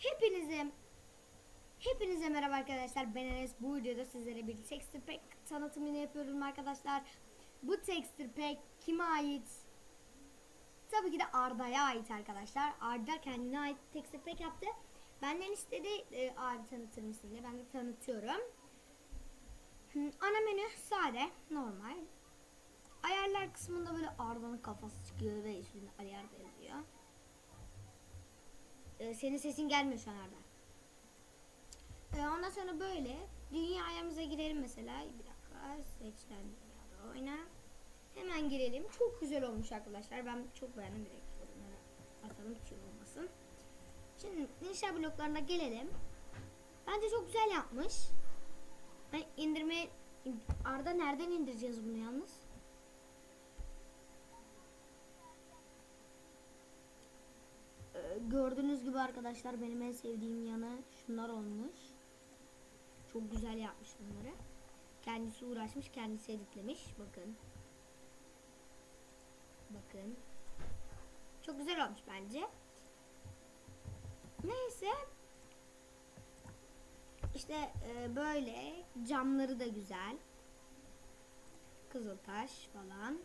Hepinize Hepinize merhaba arkadaşlar. Ben Enes. Bu videoda sizlere bir texture pack tanıtımını yapıyorum arkadaşlar. Bu texture pack kime ait? Tabii ki de Arda'ya ait arkadaşlar. Arda kendine ait texture pack yaptı. Benden istedi e, abi tanıtır mısın diye. Ben de tanıtıyorum. Ana menü sade, normal. Ayarlar kısmında böyle Arda'nın kafası çıkıyor ve üstünde Arda yazıyor. Ee, senin sesin gelmiyor şu an Arda. Ee, ondan sonra böyle dünyamıza girelim mesela. Bir dakika seçten oyna. Hemen girelim. Çok güzel olmuş arkadaşlar. Ben çok beğendim direkt. Atalım bir şey olmasın. Şimdi inşa bloklarına gelelim. Bence çok güzel yapmış. Hani indirme Arda nereden indireceğiz bunu yalnız? Ee, gördüğünüz gibi arkadaşlar benim en sevdiğim yanı şunlar olmuş. Çok güzel yapmış bunları. Kendisi uğraşmış, kendisi editlemiş. Bakın. Bakın. Çok güzel olmuş bence. Neyse. İşte e, böyle camları da güzel. Kızıltaş falan.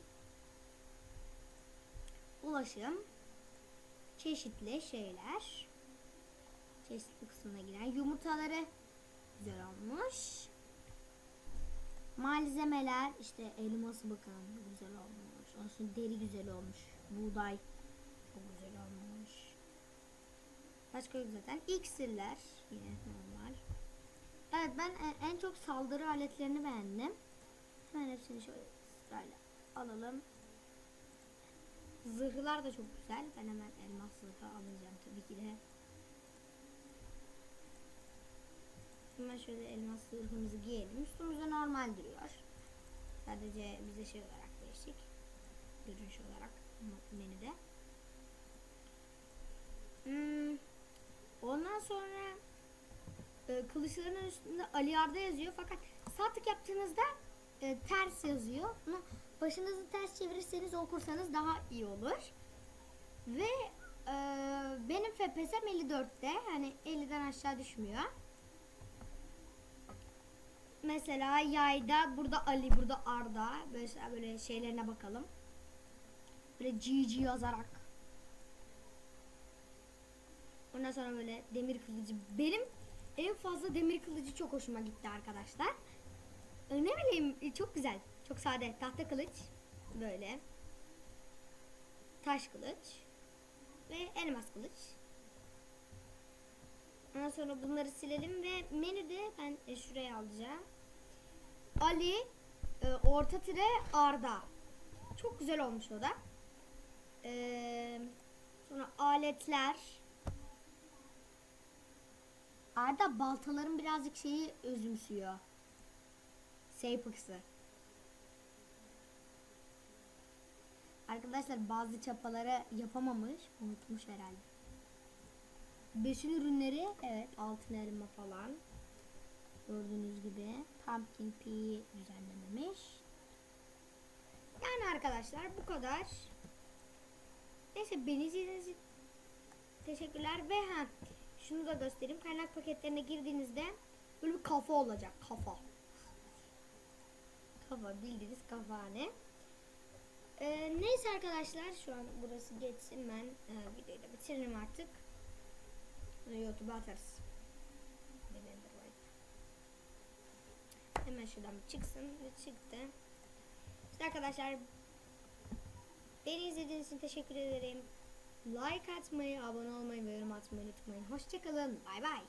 Ulaşım. Çeşitli şeyler. Çeşitli kısmına giren yumurtaları güzel olmuş. Malzemeler işte elması bakın güzel olmuş. Sonra deri güzel olmuş. Buğday çok güzel olmuş. Başka yok zaten. İksirler yine normal. Evet ben en, en çok saldırı aletlerini beğendim. Hemen hepsini şöyle sırayla alalım. Zırhlar da çok güzel. Ben hemen elmas zırhı alacağım tabii ki de. Hemen şöyle elmas zırhımızı giyelim. Üstümüzde normal duruyor. Sadece bize şey olarak değişik. Görünüş olarak menüde. Hmm. Ondan sonra e, kılıçların üstünde Ali Arda yazıyor fakat sağ tık yaptığınızda e, ters yazıyor. Bunu başınızı ters çevirirseniz okursanız daha iyi olur. Ve e, benim FPS'm 54'te. Hani 50'den aşağı düşmüyor. Mesela yayda burada Ali, burada Arda. Böyle, böyle şeylerine bakalım. Böyle GG yazarak. Ondan sonra böyle demir kılıcı. Benim en fazla demir kılıcı çok hoşuma gitti arkadaşlar. E, Ne bileyim e, çok güzel. Çok sade. Tahta kılıç. Böyle. Taş kılıç. Ve elmas kılıç. Ondan sonra bunları silelim ve menüde ben e, şuraya alacağım. Ali e, orta tire Arda. Çok güzel olmuş o da. E, sonra aletler. Arda baltaların birazcık şeyi özümsüyor. Sapex'ı. Arkadaşlar bazı çapaları yapamamış, unutmuş herhalde. Besin ürünleri, evet altın elma falan. Gördüğünüz gibi pumpkin pea düzenlememiş. Yani arkadaşlar bu kadar. Neyse beni izlediğiniz teşekkürler ve ha şunu da göstereyim. Kaynak paketlerine girdiğinizde böyle bir kafa olacak. Kafa. Kafa bildiğiniz kafa hani. Ee, neyse arkadaşlar şu an burası geçsin ben e, videoyu da bitiririm artık. YouTube'a atarız. Hemen şuradan bir çıksın ve çıktı. İşte arkadaşlar beni izlediğiniz için teşekkür ederim. Like atmayı, abone olmayı ve yorum atmayı unutmayın. Hoşçakalın. Bay bay.